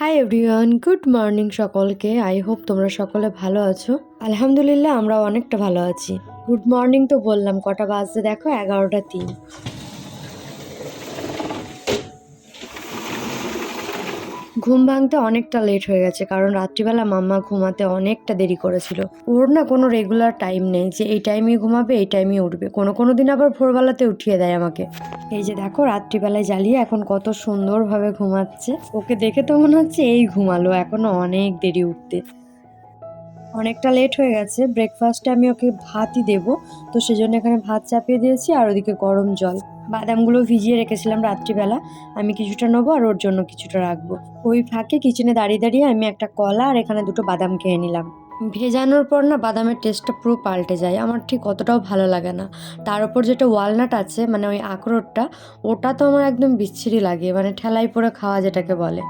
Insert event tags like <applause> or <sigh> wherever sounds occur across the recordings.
High everyone good morning সকলকে। I hope তোমরা সকলে ভালো আছো। আলহামদুলিল্লাহ আমরা অনেকটা ভালো আছি। গুড মর্নিং তো বললাম, কটা বাজতে দেখো? এগারোটা তিন। ঘুম ভাঙতে অনেকটা লেট হয়ে গেছে, কারণ রাত্রিবেলা মাম্মা ঘুমাতে অনেকটা দেরি করেছিল। ওর না কোনো রেগুলার টাইম নেই যে এই টাইমে ঘুমাবে, এই টাইমে উঠবে। কোনো কোনো দিন আবার ভোরবেলাতে উঠিয়ে দেয় আমাকে। এই যে দেখো, রাত্রিবেলায় জ্বালিয়ে এখন কত সুন্দরভাবে ঘুমাচ্ছে। ওকে দেখে তো মনে হচ্ছে এই ঘুমালো, এখনও অনেক দেরি উঠতে। অনেকটা লেট হয়ে গেছে ব্রেকফাস্টে আমি ওকে ভাতই দেব। তো সেজন্য এখানে ভাত চাপিয়ে দিয়েছি, আর ওদিকে গরম জল। বাদামগুলো ভিজিয়ে রেখেছিলাম রাত্রিবেলা। আমি কিছুটা নেব আর ওর জন্য কিছুটা রাখব। ওই ফাঁকে কিচেনে দাঁড়িয়ে দাঁড়িয়ে আমি একটা কলা আর এখানে দুটো বাদাম খেয়ে নিলাম। ভেজানোর পর না বাদামের টেস্টটা পুরো পাল্টে যায়। আমার ঠিক অতটাও ভালো লাগে না। তার উপর যেটা ওয়ালনাট আছে মানে ওই আখরোটটা, ওটা তো আমার একদম বিচ্ছিরি লাগে। মানে ঠেলাই পরে খাওয়া যেটাকে বলে।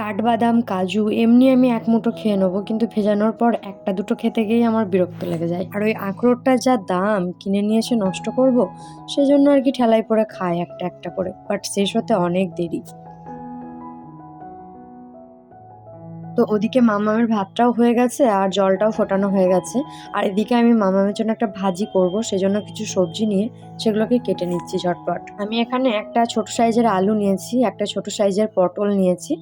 কাঠবাদাম, কাজু, এমনি আমি এক মুঠো খেয়ে নেব, কিন্তু ভেজানোর পর একটা দুটো খেতে গিয়েই আমার বিরক্ত লেগে যায়। আর ওই আখরোটটা যা দাম, কিনে নিয়ে এসে নষ্ট করব, সেজন্য আর কি ঠেলাই পরে খায় একটা একটা করে বাট শেষ হতে অনেক দেরি। তো ওদিকে মামামের ভাতটাও হয়ে গেছে আর জলটাও ফোটানো হয়ে গেছে। আর এদিকে আমি মামামের জন্য একটা ভাজি করব, সেজন্য কিছু সবজি নিয়ে সেগুলোকে কেটে নিচ্ছি ঝটপট। আমি এখানে একটা ছোট সাইজের আলু নিয়েছি, একটা ছোট সাইজের পটল নিয়েছি,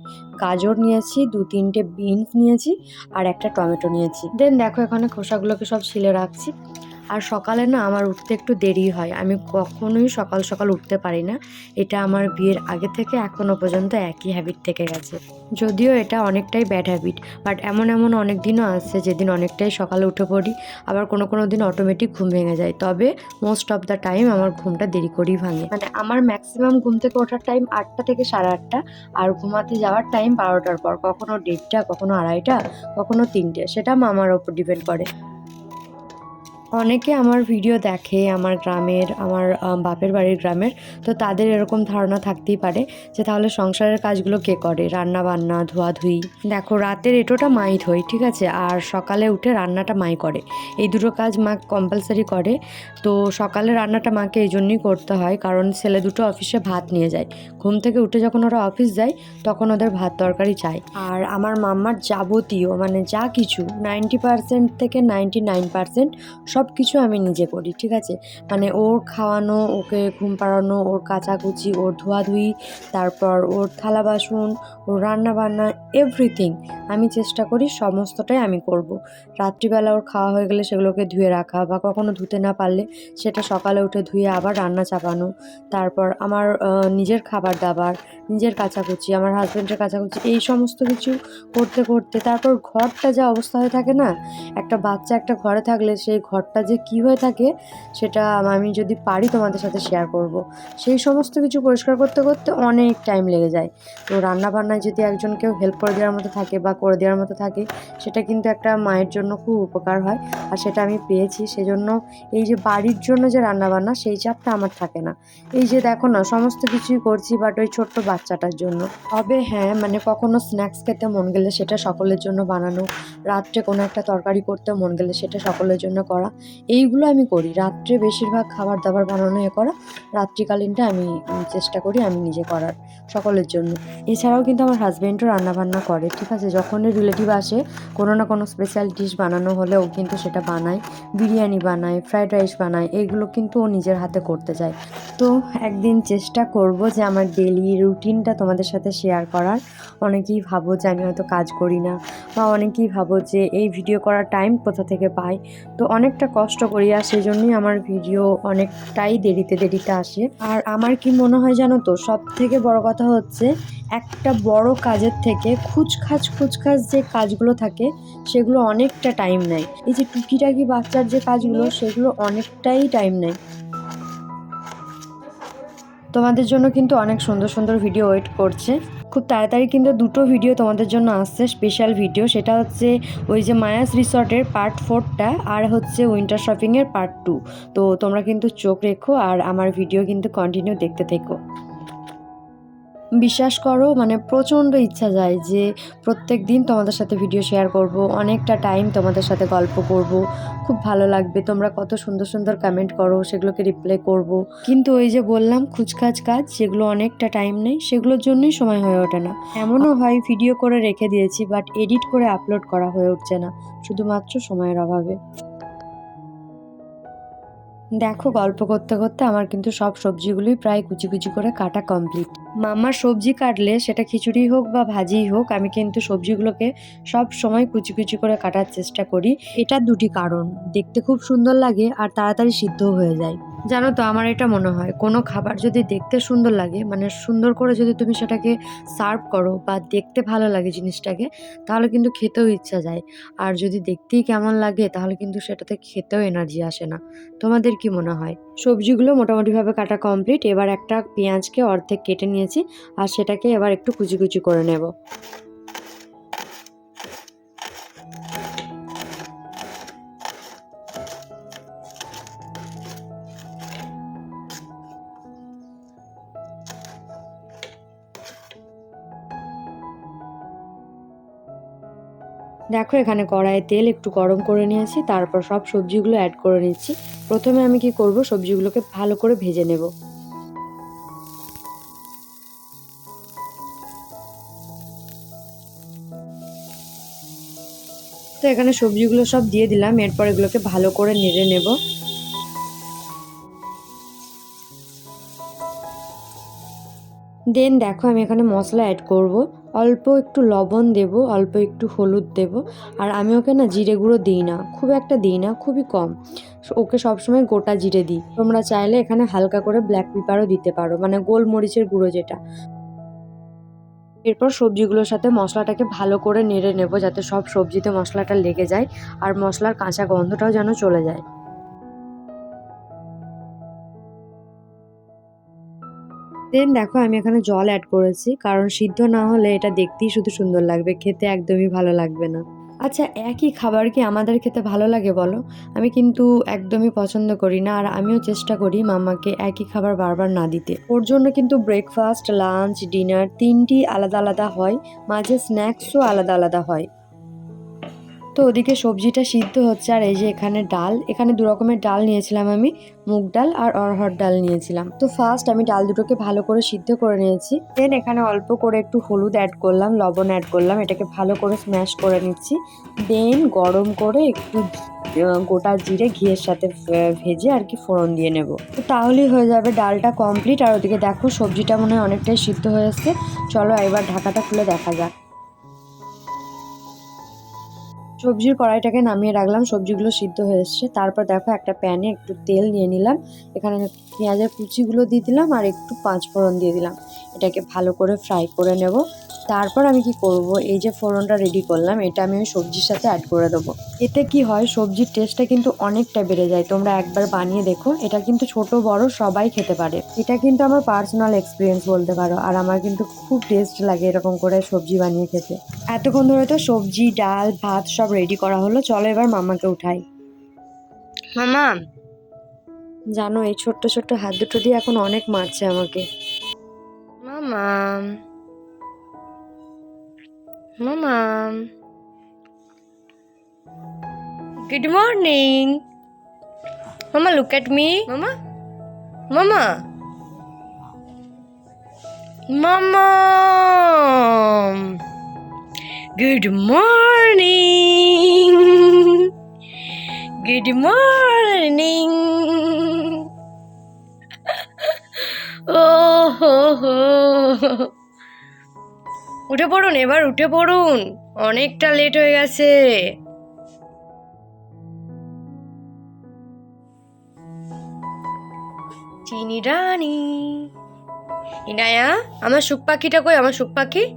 গাজর নিয়েছি, দু তিনটে বিনস নিয়েছি, আর একটা টমেটো নিয়েছি। দেন দেখো এখানে খোসাগুলোকে সব ছিলে রাখছি। আর সকালে না আমার উঠতে একটু দেরি হয়। আমি কখনোই সকাল সকাল উঠতে পারি না। এটা আমার বিয়ের আগে থেকে এখনও পর্যন্ত একই হ্যাবিট থেকে গেছে। যদিও এটা অনেকটাই ব্যাড হ্যাবিট বাট এমন এমন অনেক দিনও আছে যেদিন অনেকটাই সকালে উঠে পড়ি, আবার কোনো কোনো দিন অটোমেটিক ঘুম ভেঙে যায়। তবে মোস্ট অফ দ্য টাইম আমার ঘুমটা দেরি করেই ভাঙে। মানে আমার ম্যাক্সিমাম ঘুম থেকে ওঠার টাইম আটটা থেকে সাড়ে আটটা, আর ঘুমাতে যাওয়ার টাইম বারোটার পর, কখনো দেড়টা, কখনো আড়াইটা, কখনো তিনটে, সেটা মামার ওপর ডিপেন্ড করে। অনেকে আমার ভিডিও দেখে আমার গ্রামের, আমার বাপের বাড়ির গ্রামের, তো তাদের এরকম ধারণা থাকতেই পারে যে তাহলে সংসারের কাজগুলো কে করে? রান্না বান্না ধোয়াধুয়ি। দেখো, রাতের এটোটা মাই ধোয়, ঠিক আছে? আর সকালে উঠে রান্নাটা মাই করে। এই দুটো কাজ মা কম্পালসারি করে। তো সকালে রান্নাটা মাকে এই জন্যই করতে হয়, কারণ ছেলে দুটো অফিসে ভাত নিয়ে যায়। ঘুম থেকে উঠে যখন ওরা অফিস যায়, তখন ওদের ভাত তরকারি চাই আর আমার মাম্মার যাবতীয় মানে যা কিছু নাইনটি পার্সেন্ট থেকে নাইনটি নাইন পার্সেন্ট সব কিছু আমি নিজে করি, ঠিক আছে মানে ওর খাওয়ানো, ওকে ঘুম পাড়ানো, ওর কাচাকুচি, ওর ধোয়াধুয়ি, তারপর ওর থালা বাসন, ওর রান্না বান্না এভরিথিং আমি চেষ্টা করি সমস্তটাই আমি করব। রাত্রিবেলা ওর খাওয়া হয়ে গেলে সেগুলোকে ধুয়ে রাখা বা কখনো ধুতে না পারলে সেটা সকালে উঠে ধুয়ে আবার রান্না চাপানো তারপর আমার নিজের খাবার দাবার, নিজের কাচাকুচি, আমার হাজব্যান্ডের কাচাকুচি, এই সমস্ত কিছু করতে করতে তারপর ঘরটা যা অবস্থা হয়ে থাকে না, একটা বাচ্চা একটা ঘরে থাকলে সেই ঘরটা যে কী হয়ে থাকে সেটা আমি যদি পারি তোমাদের সাথে শেয়ার করব। সেই সমস্ত কিছু পরিষ্কার করতে করতে অনেক টাইম লেগে যায়। তো রান্না বান্নায় যদি একজন কেউ হেল্প করে দেওয়ার মতো থাকে বা করে দেওয়ার মতো থাকে, সেটা কিন্তু একটা মায়ের জন্য খুব উপকার হয়। আর সেটা আমি পেয়েছি, সেজন্য এই যে বাড়ির জন্য যে রান্না বান্না সেই চাপটা আমার থাকে না। এই যে দেখো না, সমস্ত কিছুই করছি বাট ওই ছোট্ট বাচ্চাটার জন্য। তবে হ্যাঁ মানে কখনো স্ন্যাক্স খেতে মন গেলে সেটা সকলের জন্য বানানো, রাত্রে কোনো একটা তরকারি করতে মন গেলে সেটা সকলের জন্য করা। এইগুলো আমি করি। রাত্রে বেশিরভাগ খাবার দাবার বানানো এ করা, রাত্রিকালীনটা আমি চেষ্টা করি আমি নিজে করার সকলের জন্য। এছাড়াও কিন্তু আমার হাজব্যান্ডও রান্নাবান্না করে, ঠিক আছে? যখনই রিলেটিভ আসে, কোনো না কোনো স্পেশাল ডিশ বানানো হলে ও কিন্তু সেটা বানায়। বিরিয়ানি বানায় ফ্রাইড রাইস বানায়, এগুলো কিন্তু ও নিজের হাতে করতে চায়। তো একদিন চেষ্টা করব যে আমার ডেলি রুটিনটা তোমাদের সাথে শেয়ার করার। অনেকেই ভাবো যে আমি হয়তো কাজ করি না, বা অনেকেই ভাবো যে এই ভিডিও করার টাইম কোথা থেকে পাই তো অনেকটা কষ্ট করি আর সেই জন্যই আমার ভিডিও অনেকটাই দেরিতে দেরিতে আসে। আর আমার কি মনে হয় জানো তো সব থেকে বড় কথা হচ্ছে একটা বড় কাজের থেকে খুচখাচ খুচখাচ যে কাজগুলো থাকে, সেগুলো অনেকটা টাইম নেয়। এই যে টুকিটাকি বাচ্চার যে কাজগুলো, সেগুলো অনেকটাই টাইম নেয়। তোমাদের জন্য কিন্তু অনেক সুন্দর সুন্দর ভিডিও ওয়েট করছে। খুব তাড়াতাড়ি কিন্তু দুটো ভিডিও তোমাদের জন্য আসছে স্পেশাল ভিডিও সেটা হচ্ছে ওই যে মায়াস রিসর্টের পার্ট ফোরটা আর হচ্ছে উইন্টার শপিংয়ের পার্ট টু তো তোমরা কিন্তু চোখ রেখো আর আমার ভিডিও কিন্তু কন্টিনিউ দেখতে থেকো। বিশ্বাস করো মানে প্রচণ্ড ইচ্ছা যায় যে প্রত্যেক দিন তোমাদের সাথে ভিডিও শেয়ার করব, অনেকটা টাইম তোমাদের সাথে গল্প করব। খুব ভালো লাগবে, তোমরা কত সুন্দর সুন্দর কমেন্ট করো, সেগুলোকে রিপ্লাই করব। কিন্তু ওই যে বললাম, খুচখাচ কাজ, সেগুলো অনেকটা টাইম নেই, সেগুলোর জন্যই সময় হয়ে ওঠে না। এমনও হয় ভিডিও করে রেখে দিয়েছি বাট এডিট করে আপলোড করা হয়ে উঠছে না, শুধুমাত্র সময়ের অভাবে। দেখো, গল্প করতে করতে আমার কিন্তু সব সবজিগুলোই প্রায় কুচি কুচি করে কাটা কমপ্লিট মামার সবজি কাটলে সেটা খিচুড়ি হোক বা ভাজিই হোক, আমি কিন্তু সবজিগুলোকে সব সময় কুচি কুচি করে কাটার চেষ্টা করি। এটা দুটি কারণ। দেখতে খুব সুন্দর লাগে আর তাড়াতাড়ি সিদ্ধও হয়ে যায়। জানো তো, আমার এটা মনে হয়, কোনো খাবার যদি দেখতে সুন্দর লাগে মানে সুন্দর করে যদি তুমি সেটাকে সার্ভ করো বা দেখতে ভালো লাগে জিনিসটাকে, তাহলে কিন্তু খেতেও ইচ্ছা যায়। আর যদি দেখতেই কেমন লাগে, তাহলে কিন্তু সেটাতে খেতেও এনার্জি আসে না। তোমাদের কি মনে হয়? সবজিগুলো মোটামুটিভাবে কাটা কমপ্লিট এবার একটা পেঁয়াজকে অর্ধেক কেটে নিয়েছি আর সেটাকে এবার একটু কুচি কুচি করে নেব। দেখো, এখানে কড়াইয়ে তেল একটু গরম করে নিয়েছি, তারপর সব সবজিগুলো অ্যাড করে নিচ্ছি। প্রথমে আমি কি করব? সবজিগুলোকে ভালো করে ভেজে নেব। এখানে সবজিগুলো সব দিয়ে দিলাম, এরপর এগুলোকে ভালো করে নেড়ে নেব। দেন দেখো আমি এখানে মশলা অ্যাড করব। অল্প একটু লবণ দেব, অল্প একটু হলুদ দেব। আর আমি ওকে না জিরে গুঁড়ো দিই না, খুব একটা দিই না, খুবই কম। ওকে সবসময় গোটা জিরে দিই। তোমরা চাইলে এখানে হালকা করে ব্ল্যাক পেপারও দিতে পারো মানে গোলমরিচের গুঁড়ো যেটা। এরপর সবজিগুলোর সাথে মশলাটাকে ভালো করে নেড়ে নেব যাতে সব সবজিতে মশলাটা লেগে যায় আর মশলার কাঁচা গন্ধটাও যেন চলে যায়। দেন দেখো আমি এখানে জল অ্যাড করেছি, কারণ সিদ্ধ না হলে এটা দেখতেই শুধু সুন্দর লাগবে, খেতে একদমই ভালো লাগবে না। আচ্ছা একই খাবার কি আমাদের খেতে ভালো লাগে বলো? আমি কিন্তু একদমই পছন্দ করি না, আর আমিও চেষ্টা করি মামাকে একই খাবার বারবার না দিতে। ওর জন্য কিন্তু ব্রেকফাস্ট লাঞ্চ ডিনার তিনটি আলাদা আলাদা হয়, মাঝে স্ন্যাক্সও আলাদা আলাদা হয়। তো ওদিকে সবজিটা সিদ্ধ হচ্ছে, আর এই যে এখানে ডাল, এখানে দু রকমের ডাল নিয়েছিলাম আমি, মুগ ডাল আর অরহর ডাল নিয়েছিলাম। তো ফার্স্ট আমি ডাল দুটোকে ভালো করে সিদ্ধ করে নিয়েছি দেন এখানে অল্প করে একটু হলুদ অ্যাড করলাম, লবণ অ্যাড করলাম, এটাকে ভালো করে স্ম্যাশ করে নিচ্ছি দেন গরম করে একটু গোটা জিরে ঘিয়ের সাথে ভেজে আর কি ফোড়ন দিয়ে নেব। তো তাহলেই হয়ে যাবে ডালটা কমপ্লিট আর ওদিকে দেখো সবজিটা মনে হয় অনেকটাই সিদ্ধ হয়ে এসছে, চলো এবার ঢাকাটা খুলে দেখা যাক। সবজির কড়াইটাকে নামিয়ে রাখলাম, সবজিগুলো সিদ্ধ হয়ে এসছে। তারপর দেখো একটা প্যানে একটু তেল নিয়ে নিলাম। এখানে পেঁয়াজের কুচিগুলো দিয়ে দিলাম আর একটু পাঁচ ফোড়ন দিয়ে দিলাম। এটাকে ভালো করে ফ্রাই করে নেব। তারপর আমি কি করব? এই যে ফোড়নটা রেডি করলাম এটা আমি ওই সবজির সাথে অ্যাড করে দেবো। এতে কি হয়? সবজির টেস্টটা কিন্তু অনেকটা বেড়ে যায়। তোমরা একবার বানিয়ে দেখো। এটা কিন্তু ছোট বড় সবাই খেতে পারে। এটা কিন্তু আমার পার্সোনাল এক্সপিরিয়েন্স বলতে পারো। আর আমার কিন্তু খুব টেস্ট লাগে এরকম করে সবজি বানিয়ে খেতে। এতক্ষণ ধরে তো সবজি ডাল ভাত সব রেডি করা হলো। চলো এবার মামাকে উঠাই। মামা! জানো এই ছোট্ট ছোট্ট হাত দুটো দিয়ে এখন অনেক মারছে আমাকে। মামা মামা গুড মর্নিং মামা লুক এট মি মামা মামা মামা গুড মর্নিং গুড মর্নিং <laughs> উঠে পড়ুন, এবার উঠে পড়ুন। অনেকটা লেট হয়ে গেছে। চিনি রানী। ইনায়া, আমার সুখ পাখিটা কই? আমার সুখ পাখি?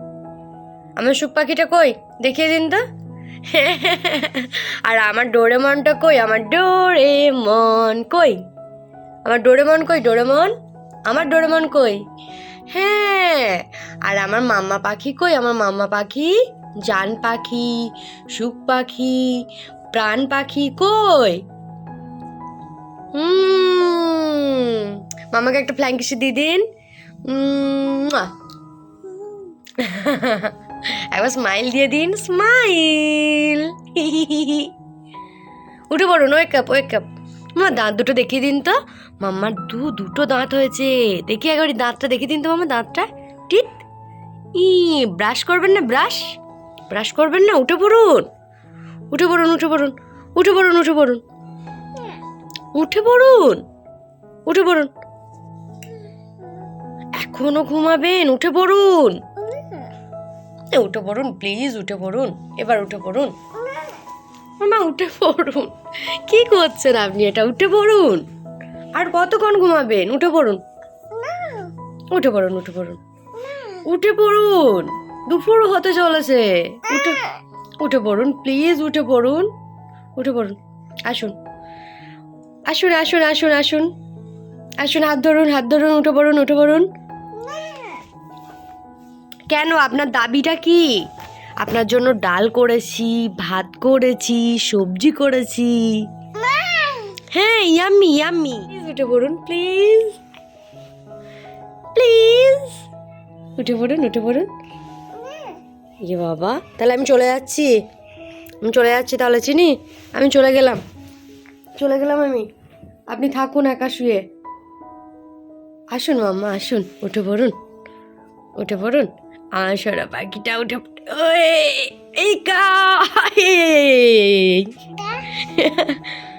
আমার সুখ পাখিটা কই? দেখিয়ে দিন তো। <laughs> আর আমার ডোরেমনটা কই? আমার ডোরেমন কই? আমার ডোরেমন কই? ডোরেমন? আমার ডোরেমন কই? হ্যাঁ। আর আমার মাম্মা পাখি কই? আমার মাম্মা পাখি জান পাখি, সুখ পাখি, প্রাণ পাখি কই? মামাকে একটা ফ্ল্যাঙ্কিসি দিয়ে দিন। একবার স্মাইল দিয়ে দিন। স্মাইল উঠে পড়ুন ওয়েক আপ ওয়েক আপ মামা দাঁত দুটো দেখিয়ে দিন তো। মাম্মার দু, দুটো দাঁত হয়েছে। দেখি একবার দাঁতটা, দেখে দিন তো মামা দাঁতটা। টিট। ই, ব্রাশ করবেন না, ব্রাশ? ব্রাশ করবেন না, উঠে পড়ুন। উঠে পড়ুন উঠে পড়ুন উঠে পড়ুন উঠে পড়ুন। উঠে পড়ুন উঠে পড়ুন। এখনও ঘুমাবেন, উঠে পড়ুন। উঠে পড়ুন, প্লিজ, উঠে পড়ুন। এবার উঠে পড়ুন। মামা উঠে পড়ুন। কি করছেন আপনি এটা? উঠে পড়ুন। আর কতক্ষণ ঘুমাবেন? উঠে পড়ুন। উঠে পড়ুন উঠে পড়ুন। উঠে পড়ুন। দুপুর হতে চলেছে। উঠে উঠে পড়ুন প্লিজ উঠে পড়ুন। উঠে পড়ুন। আসুন। আসুন আসুন আসুন আসুন। আসুন হাত ধরুন হাত ধরুন উঠে পড়ুন উঠে পড়ুন। কেন? আপনার দাবিটা কি? আপনার জন্য ডাল করেছি ভাত করেছি সবজি করেছি। হ্যাঁ ইয়াম্মি ইয়াম্মি উঠে পড়ুন প্লিজ প্লিজ উঠে পড়ুন উঠে পড়ুন। ইয়ে বাবা তাহলে আমি চলে যাচ্ছি। আমি চলে যাচ্ছি তাহলে চিনি? আমি চলে গেলাম। চলে গেলাম আমি। আপনি থাকুন একা শুয়ে। আসুন মাম্মা আসুন। উঠে পড়ুন। উঠে পড়ুন। আসরা পাখিটা উঠে এই। কা। <laughs>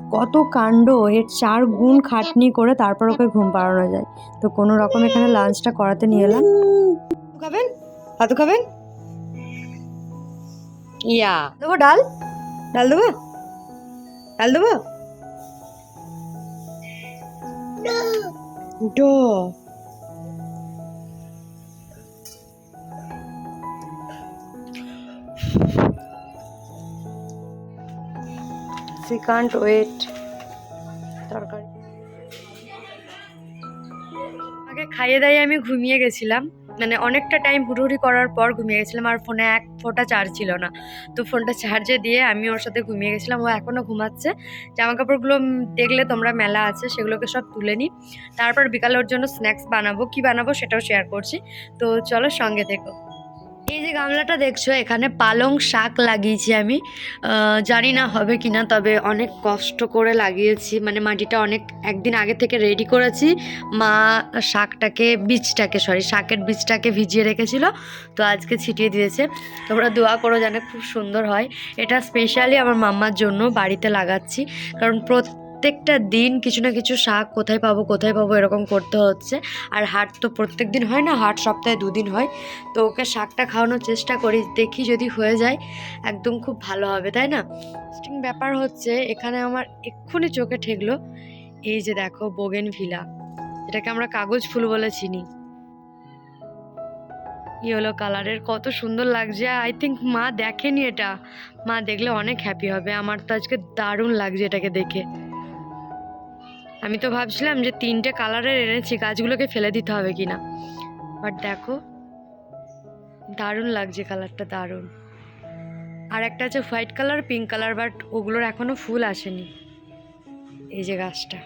কত কাণ্ড, এর চার গুণ খাটনি করে তারপর ওকে ঘুম পাড়ানো যায়। তো কোনো রকম এখানে লাঞ্চটা করাতে নিয়ে এলাম। খাবেন ভাত খাবেন ইয়া। দেবো ডাল? ডাল দেবো? ডাল দেবো? ডো সি কান্ট ওয়েট তরকারি। আগে খাইয়ে দাইয়ে আমি ঘুমিয়ে গেছিলাম। মানে অনেকটা টাইম হুড়ুহুড়ি করার পর ঘুমিয়ে গেছিলাম, আর ফোনে এক ফোঁটা চার্জ ছিল না। তো ফোনটা চার্জে দিয়ে আমি ওর সাথে ঘুমিয়ে গেছিলাম, ও এখনও ঘুমাচ্ছে। জামা কাপড়গুলো দেখলে তোমরা মেলা আছে, সেগুলোকে সব তুলে নিই। তারপর বিকালে ওর জন্য স্ন্যাক্স বানাবো, কি বানাবো সেটাও শেয়ার করছি। তো চলো সঙ্গে দেখো এই যে গামলাটা দেখছ, এখানে পালং শাক লাগিয়েছি আমি। জানি না হবে কি না তবে অনেক কষ্ট করে লাগিয়েছি। মানে মাটিটা অনেক, একদিন আগে থেকে রেডি করেছি। মা শাকটাকে, বীজটাকে সরি শাকের বীজটাকে ভিজিয়ে রেখেছিল, তো আজকে ছিটিয়ে দিয়েছে। তোমরা দোয়া করো যেন খুব সুন্দর হয়। এটা স্পেশালি আমার মাম্মার জন্য বাড়িতে লাগাচ্ছি, কারণ প্রত্যেকটা দিন কিছু না কিছু শাক কোথায় পাবো কোথায় পাবো এরকম করতে হচ্ছে। আর হাট তো প্রত্যেক দিন হয় না, হাট সপ্তাহে দুদিন হয়। তো ওকে শাকটা খাওয়ানোর চেষ্টা করি, দেখি যদি হয়ে যায়, একদম খুব ভালো হবে, তাই না? ব্যাপার হচ্ছে, এখানে আমার এক্ষুনি চোখে ঠেকলো। এই যে দেখো বোগেন ভিলা যেটাকে আমরা কাগজ ফুল বলে চিনি। ইয়েলো কালারের কত সুন্দর লাগছে। আই থিঙ্ক মা দেখেনি এটা। মা দেখলে অনেক হ্যাপি হবে। আমার তো আজকে দারুণ লাগছে এটাকে দেখে। আমি তো ভাবছিলাম যে তিনটে কালারের এনেছি, গাছগুলোকে ফেলে দিতে হবে কি না বাট দেখো, দারুণ লাগছে কালারটা, দারুণ। আর একটা আছে white colour, pink colour, but ওগুলোর এখনও ফুল আসেনি। এই যে গাছটা।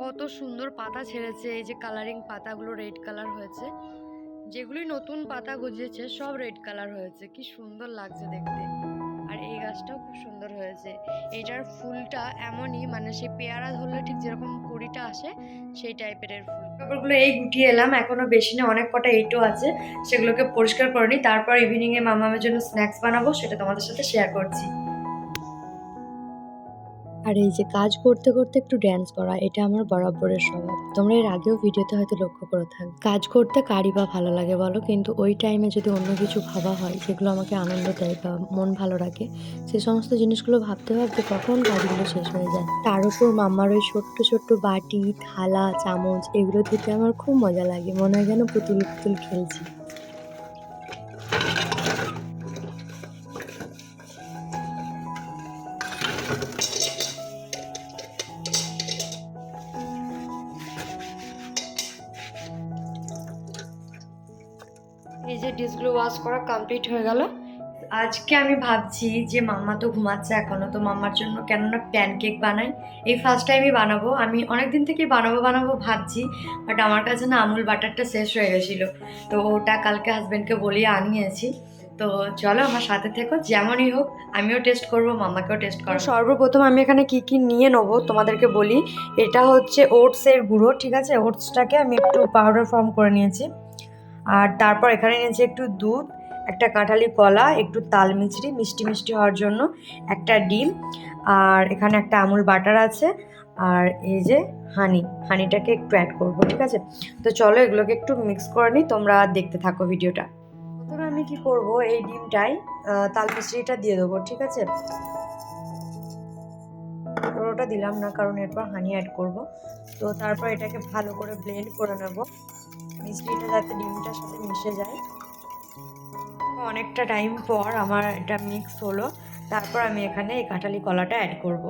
কত সুন্দর পাতা ছেড়েছে, এই যে কালারিং পাতাগুলো রেড কালার হয়েছে। যেগুলি নতুন পাতা গজিয়েছে, সব রেড কালার হয়েছে। কি সুন্দর লাগছে দেখতে। আর এই গাছটাও খুব সুন্দর হয়েছে। এটার ফুলটা এমনই মানে সেই পেয়ারা ধরলে ঠিক যেরকম কুড়িটা আসে, সেই টাইপের এর ফুল। কাপড়গুলো এই গুটিয়ে এলাম, এখনও বেশি না, অনেক কটা এইটও আছে, সেগুলোকে পরিষ্কার করে নিই। তারপর ইভিনিংয়ে মামামের জন্য স্ন্যাক্স বানাবো, সেটা তোমাদের সাথে শেয়ার করছি। আর এই যে কাজ করতে করতে একটু ড্যান্স করা, এটা আমার বরাবরের স্বভাব। তোমরা এর আগেও ভিডিওতে হয়তো লক্ষ্য করে থাক। কাজ করতে কারি বা ভালো লাগে বলো? কিন্তু ওই টাইমে যদি অন্য কিছু ভাবা হয়, যেগুলো আমাকে আনন্দ দেয় বা মন ভালো রাখে, সে সমস্ত জিনিসগুলো ভাবতে ভাবতে কখন কাজগুলো শেষ হয়ে যায়। তার উপর মাম্মার ওই ছোট্ট ছোট্ট বাটি, থালা, চামচ, এগুলো ধুতে আমার খুব মজা লাগে। মনে হয় যেন পুতুল পুতুল খেলছি। ওয়াশ করা কমপ্লিট হয়ে গেল। আজকে আমি ভাবছি যে মাম্মা তো ঘুমাচ্ছে এখনও, তো মাম্মার জন্য কেননা প্যানকেক বানাই। এই ফার্স্ট টাইমই বানাবো। আমি অনেক দিন থেকেই বানাবো বানাবো ভাবছি বাট আমার কাছে না আমুল বাটারটা শেষ হয়ে গেছিল। তো ওটা কালকে হাজব্যান্ডকে বলিয়ে আনিয়েছি। তো চলো আমার সাথে থেকো, যেমনই হোক, আমিও টেস্ট করব, মাম্মাকেও টেস্ট করব। সর্বপ্রথম আমি এখানে কি কি নিয়ে নেব তোমাদেরকে বলি। এটা হচ্ছে ওটসের গুঁড়ো, ঠিক আছে? ওটসটাকে আমি একটু পাউডার ফর্ম করে নিয়েছি। আর তারপর এখানে নিয়েছি একটু দুধ, একটা কাঁঠালি কলা, একটু তাল মিছরি, মিষ্টি মিষ্টি হওয়ার জন্য একটা ডিম, আর এখানে একটা আমুল বাটার আছে, আর এই যে হানি, হানিটাকে একটু অ্যাড করব, ঠিক আছে? তো চলো এগুলোকে একটু মিক্স করে নিই, তোমরা দেখতে থাকো ভিডিওটা। প্রথমে আমি কি করব, এই ডিমটাই তাল মিছরিটা দিয়ে দেবো, ঠিক আছে? পুরোটা দিলাম না, কারণ এরপর হানি অ্যাড করব। তো তারপর এটাকে ভালো করে ব্লেন্ড করে নেব। মিষ্টিটা যাতে ডিমটার সাথে মিশে যায়। অনেকটা টাইম পর আমার এটা মিক্স হলো। তারপর আমি এখানে এই কাঁঠালি কলাটা অ্যাড করব।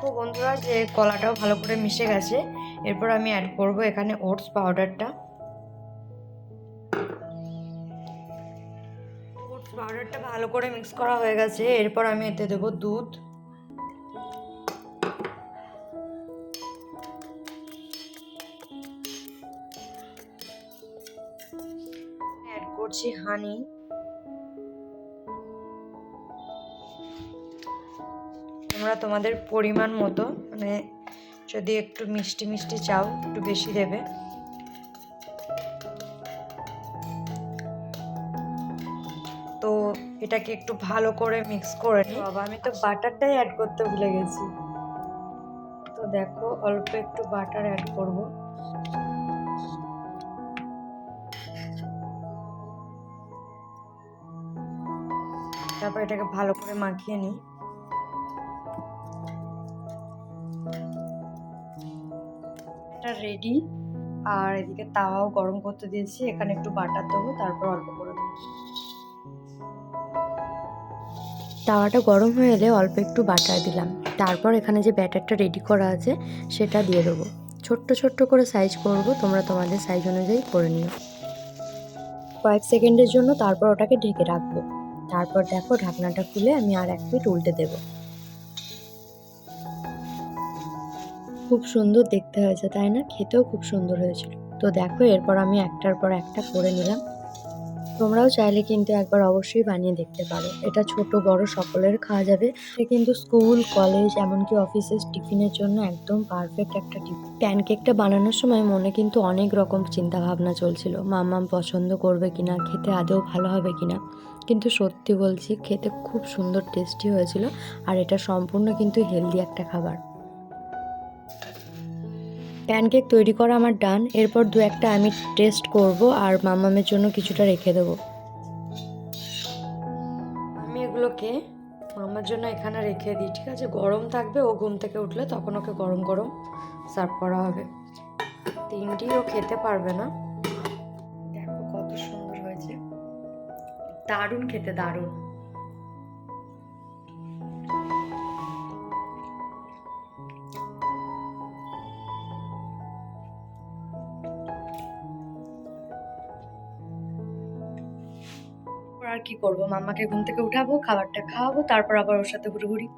দেখো বন্ধুরা যে কলাটাও ভালো করে মিশে গেছে। এরপর আমি অ্যাড করব এখানে ওটস পাউডারটা ওটস পাউডারটা ভালো করে মিক্স করা হয়ে গেছে। এরপর আমি এতে দেবো দুধ। তোমাদের পরিমাণ মতো মানে যদি একটু মিষ্টি মিষ্টি চাও একটু বেশি দেবে। তো এটাকে একটু ভালো করে মিক্স করে নিই বাবা আমি তো বাটারটাই অ্যাড করতে ভুলে গেছি। তো দেখো অল্প একটু বাটার অ্যাড করব। তারপর এটাকে ভালো করে মাখিয়ে নিই এটা রেডি আর এদিকে তাওয়াও গরম করতে দিয়েছি। এখানে একটু বাটার দেবো, তারপর অল্প করে দেবো। তাওয়াটা গরম হয়ে এলে অল্প একটু বাটার দিলাম। তারপর এখানে যে ব্যাটারটা রেডি করা আছে, সেটা দিয়ে দেবো। ছোট্ট ছোট্ট করে সাইজ করব, তোমরা তোমাদের সাইজ অনুযায়ী করে নিও। কয়েক সেকেন্ডের জন্য তারপর ওটাকে ঢেকে রাখব। তারপর দেখো ঢাকনাটা খুলে আমি আর এক মিনিট উল্টে দেবো। খুব সুন্দর দেখতে হয়েছে, তাই না? খেতেও খুব সুন্দর হয়েছিল। তো দেখো, এরপর আমি একটার পর একটা করে নিলাম। তোমরাও চাইলে কিন্তু একবার অবশ্যই বানিয়ে দেখতে পারো। এটা ছোট বড় সকলের খাওয়া যাবে। কিন্তু স্কুল, কলেজ, এমনকি অফিসের টিফিনের জন্য একদম পারফেক্ট একটা টিফিন প্যানকেকটা বানানোর সময় মনে কিন্তু অনেক রকম চিন্তা ভাবনা চলছিল। মাম্মাম পছন্দ করবে কিনা, খেতে আদৌ ভালো হবে কিনা? কিন্তু সত্যি বলছি, খেতে খুব সুন্দর টেস্টি হয়েছিল। আর এটা সম্পূর্ণ কিন্তু হেলদি একটা খাবার। প্যানকেক তৈরি করা আমার ডান এরপর দু একটা আমি টেস্ট করব আর মামামের জন্য কিছুটা রেখে দেবো। আমি এগুলোকে মামার জন্য এখানে রেখে দিই, ঠিক আছে? গরম থাকবে, ও ঘুম থেকে উঠলে তখন ওকে গরম গরম সার্ভ করা হবে। তিনটি ও খেতে পারবে না। দেখো কত সুন্দর হয়েছে। দারুণ খেতে দারুণ। করব, মাম্মাকে ঘুম থেকে উঠাবো, খাবারটা খাওয়াবো, তারপর আবার ওর সাথে ঘুরোঘুরি।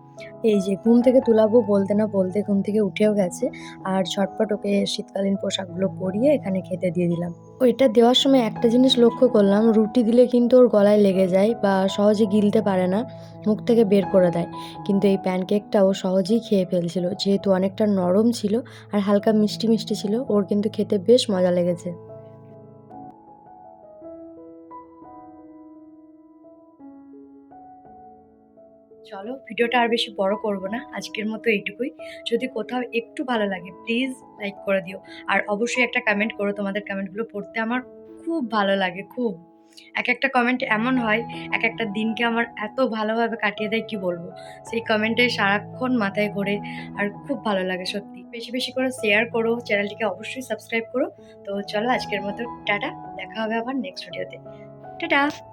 এই যে ঘুম থেকে তুলাবো বলতে না বলতে ঘুম থেকে উঠেও গেছে, আর ঝটপট ওকে শীতকালীন পোশাকগুলো পরিয়ে এখানে খেতে দিয়ে দিলাম। ওইটা দেওয়ার সময় একটা জিনিস লক্ষ্য করলাম, রুটি দিলে কিন্তু ওর গলায় লেগে যায় বা সহজে গিলতে পারে না, মুখ থেকে বের করে দেয়। কিন্তু এই প্যানকেকটা ও সহজেই খেয়ে ফেলছিল, যেহেতু অনেকটা নরম ছিল আর হালকা মিষ্টি মিষ্টি ছিল, ওর কিন্তু খেতে বেশ মজা লেগেছে। চলো, ভিডিওটা আর বেশি বড় করব না, আজকের মতো এইটুকুই। যদি কোথাও একটু ভালো লাগে প্লিজ লাইক করে দিও। আর অবশ্যই একটা কমেন্ট করো, তোমাদের কমেন্টগুলো পড়তে আমার খুব ভালো লাগে, খুব। এক একটা কমেন্ট এমন হয়, এক একটা দিনকে আমার এত ভালোভাবে কাটিয়ে দেয়, কি বলব? সেই কমেন্টে সারাক্ষণ মাথায় ঘোরে, আর খুব ভালো লাগে সত্যি। বেশি বেশি করে শেয়ার করো চ্যানেলটিকে অবশ্যই সাবস্ক্রাইব করো। তো চলো, আজকের মতো টাটা, দেখা হবে আবার নেক্সট ভিডিওতে টাটা!